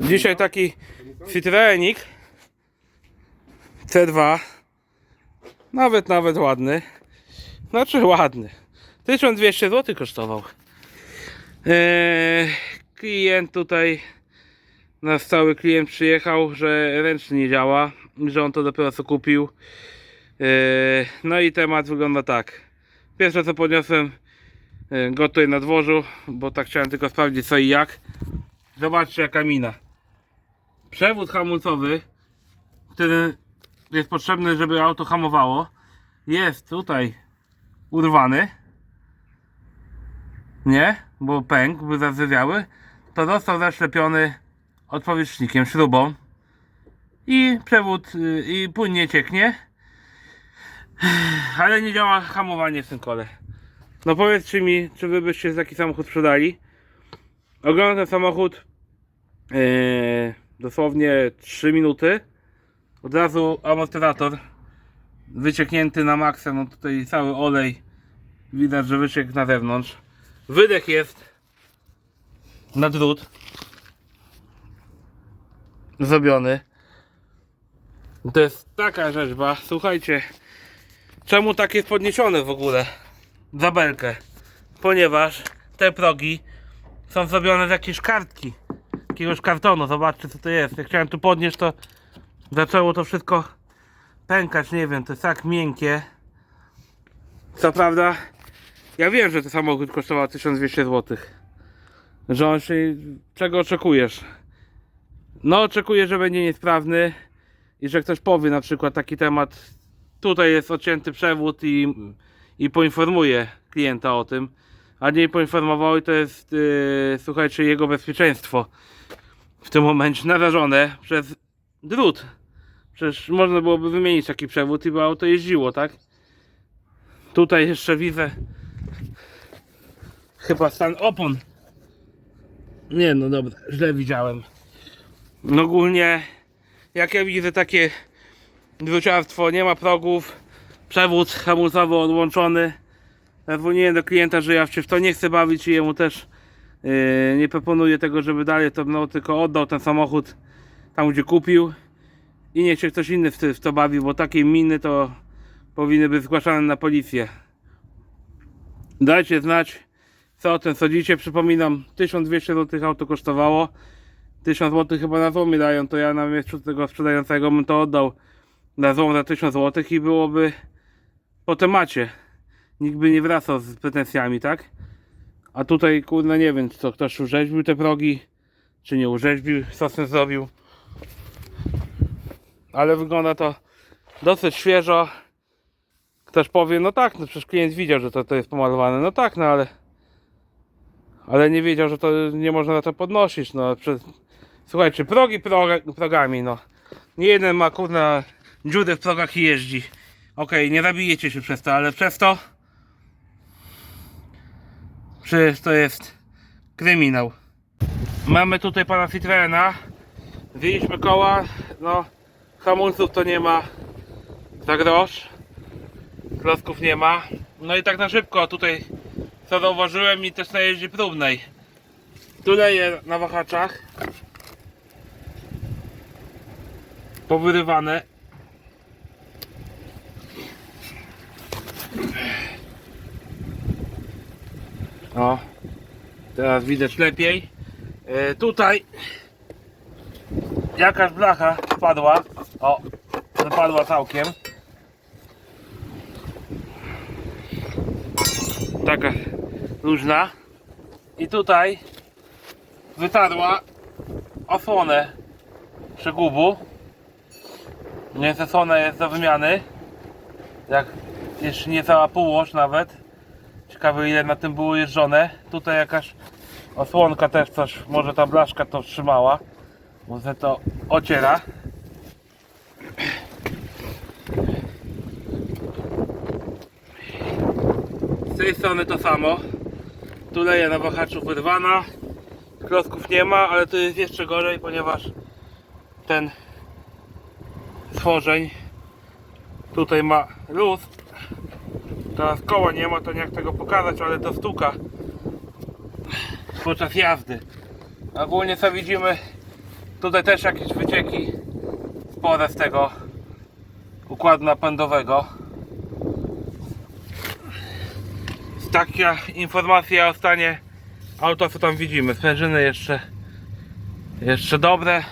Dzisiaj taki Citroenik C2 Nawet, nawet ładny. Znaczy ładny. 1200 zł kosztował. Eee, Klient tutaj Nasz cały klient przyjechał, że ręczny nie działa Że on to dopiero co kupił. Eee, No i temat wygląda tak. Pierwsze co podniosłem e, go tutaj na dworzu, bo tak chciałem tylko sprawdzić co i jak. Zobaczcie jaka mina. Przewód hamulcowy, który jest potrzebny, żeby auto hamowało, jest tutaj urwany. Nie, bo pęk, by zawywiały. To został zaszlepiony odpowietrznikiem, śrubą. I przewód, y, i płynnie cieknie. Ale nie działa hamowanie w tym kole. No powiedzcie mi, czy wy byście taki samochód sprzedali? Oglądam ten samochód Yy, dosłownie 3 minuty. Od razu amortyzator wycieknięty na maksa. No tutaj cały olej widać, że wyciekł na zewnątrz. Wydech jest na drut zrobiony. To jest taka rzeźba. Słuchajcie, czemu tak jest podniesione w ogóle? Za belkę. Ponieważ te progi są zrobione z jakiejś kartki jakiegoś kartonu. Zobaczcie co to jest. Jak chciałem tu podnieść, to zaczęło to wszystko pękać. Nie wiem, to jest tak miękkie. Co prawda, ja wiem, że ten samochód kosztował 1200 zł. Że on się. Czego oczekujesz? No, oczekuję, że będzie niesprawny i że ktoś powie na przykład taki temat. Tutaj jest odcięty przewód i, i poinformuje klienta o tym. A nie poinformował i to jest, yy, słuchajcie, jego bezpieczeństwo w tym momencie narażone przez drut. Przecież można byłoby wymienić taki przewód i by auto jeździło, tak? Tutaj jeszcze widzę chyba stan opon. Nie no dobra, źle widziałem. No ogólnie jak ja widzę takie druciarstwo, nie ma progów, przewód hamulcowy odłączony. Zadzwoniłem do klienta, że ja się w to nie chcę bawić i jemu też nie proponuję tego, żeby dalej to no, tylko oddał ten samochód tam, gdzie kupił i niech się ktoś inny w to bawi, bo takie miny to powinny być zgłaszane na policję. Dajcie znać, co o tym sądzicie. Przypominam, 1200 zł auto kosztowało. 1000 zł chyba na złomie dają, to ja na miejscu tego sprzedającego bym to oddał na złom za 1000 zł i byłoby po temacie. Nikt by nie wracał z pretensjami, tak? A tutaj kurde nie wiem co ktoś urzeźbił te progi Czy nie urzeźbił, co z tym zrobił. Ale wygląda to dosyć świeżo. Ktoś powie, no tak, no przecież klient widział, że to, to jest pomalowane. No tak, no ale Ale nie wiedział, że to nie można na to podnosić No. Przez... Słuchajcie, progi proga, progami, no. Nie jeden ma kurna dziury w progach i jeździ. Okej, nie zabijecie się przez to, ale przez to Przecież to jest kryminał. Mamy tutaj pana Citroena. Wyjęliśmy koła. No, hamulców to nie ma za grosz. Klocków nie ma. No i tak na szybko tutaj co zauważyłem i też na jeździe próbnej. Tu leje na wahaczach. Powyrywane. O, teraz widać lepiej. E, tutaj jakaś blacha spadła. O, zapadła całkiem. Taka luźna. I tutaj wytarła osłonę przegubu. Nie zasłona jest do wymiany. Jak jeszcze nie cała półoś nawet. Ciekawe ile na tym było jeżdżone. Tutaj jakaś osłonka też coś, może ta blaszka to trzymała. Bo se to ociera. Z tej strony to samo. Tu leje na wahaczu wyrwana. Klocków nie ma, ale tu jest jeszcze gorzej, ponieważ ten stworzeń tutaj ma luz Teraz koła nie ma, to nie jak tego pokazać, ale to stuka podczas jazdy. Ogólnie co widzimy, Tutaj też jakieś wycieki spore z tego układu napędowego. Taka informacja o stanie auta, co tam widzimy. Sprężyny jeszcze, jeszcze dobre.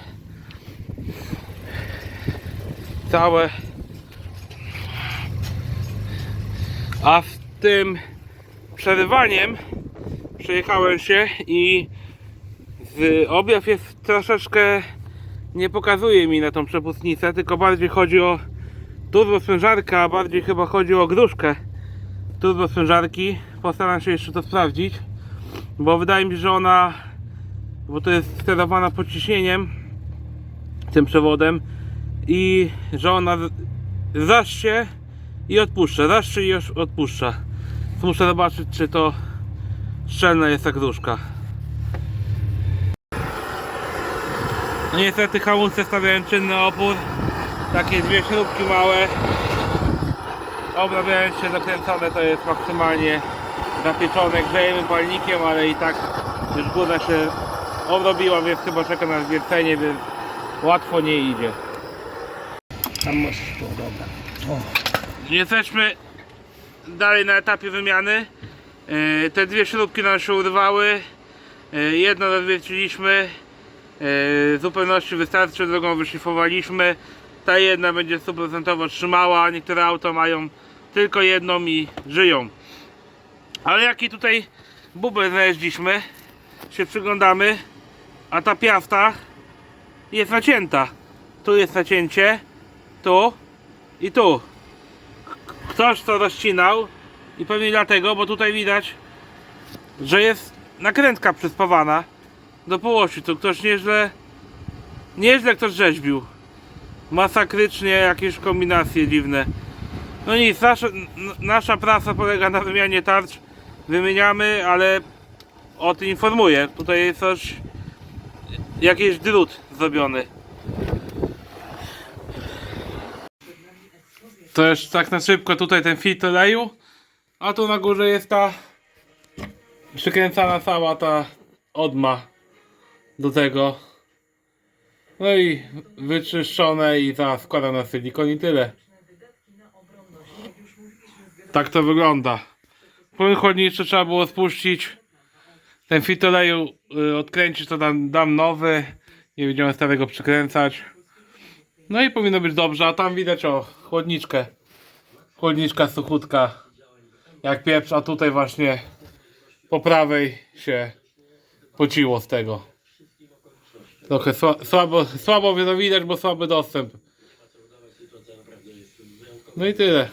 Całe. A z tym przerywaniem przejechałem się i objaw jest troszeczkę nie pokazuje mi na tą przepustnicę, tylko bardziej chodzi o turbosprężarkę, a bardziej chyba chodzi o gruszkę turbosprężarki. Postaram się jeszcze to sprawdzić, bo wydaje mi się, że ona, bo to jest sterowana podciśnieniem tym przewodem i że ona zaszcie i odpuszcza, zaszczy i już odpuszcza. Muszę zobaczyć, czy to szczelna jest. No niestety hamulce stawiają czynny opór. Takie dwie śrubki małe. Obrabiając się zakręcone to jest maksymalnie zapieczone grzejemy palnikiem, ale i tak już góra się obrobiła, więc chyba czeka na zwiercenie, więc łatwo nie idzie. Tam masz to, dobra. O, Jesteśmy dalej na etapie wymiany. Yy, Te dwie śrubki nam się urwały. Yy, Jedną rozwierciliśmy. Yy, W zupełności wystarczy, drugą wyszlifowaliśmy. Ta jedna będzie stuprocentowo trzymała. Niektóre auto mają tylko jedną i żyją. Ale jaki tutaj bubel znaleźliśmy, się przyglądamy, a ta piasta jest nacięta. Tu jest nacięcie, tu i tu ktoś to rozcinał i pewnie dlatego, bo tutaj widać, że jest nakrętka przyspawana do połosi. Tu ktoś nieźle, nieźle ktoś rzeźbił. Masakrycznie jakieś kombinacje dziwne. No nic, nasza, nasza praca polega na wymianie tarcz. Wymieniamy, ale o tym informuję. Tutaj jest coś, jakiś drut zrobiony. To jeszcze tak na szybko tutaj ten filtr oleju. A tu na górze jest ta przykręcana cała ta odma do tego. No i wyczyszczone i zaraz wkładam na silikon i tyle. Tak to wygląda. Płyn chłodniczy trzeba było spuścić. Ten filtr oleju y, odkręcić to dam, dam nowy. Nie będziemy starego przykręcać. No i powinno być dobrze, a tam widać o chłodniczkę. Chłodniczka suchutka. Jak pieprz, a tutaj właśnie po prawej się pociło z tego. Trochę sła, słabo, słabo widać, bo słaby dostęp. No i tyle.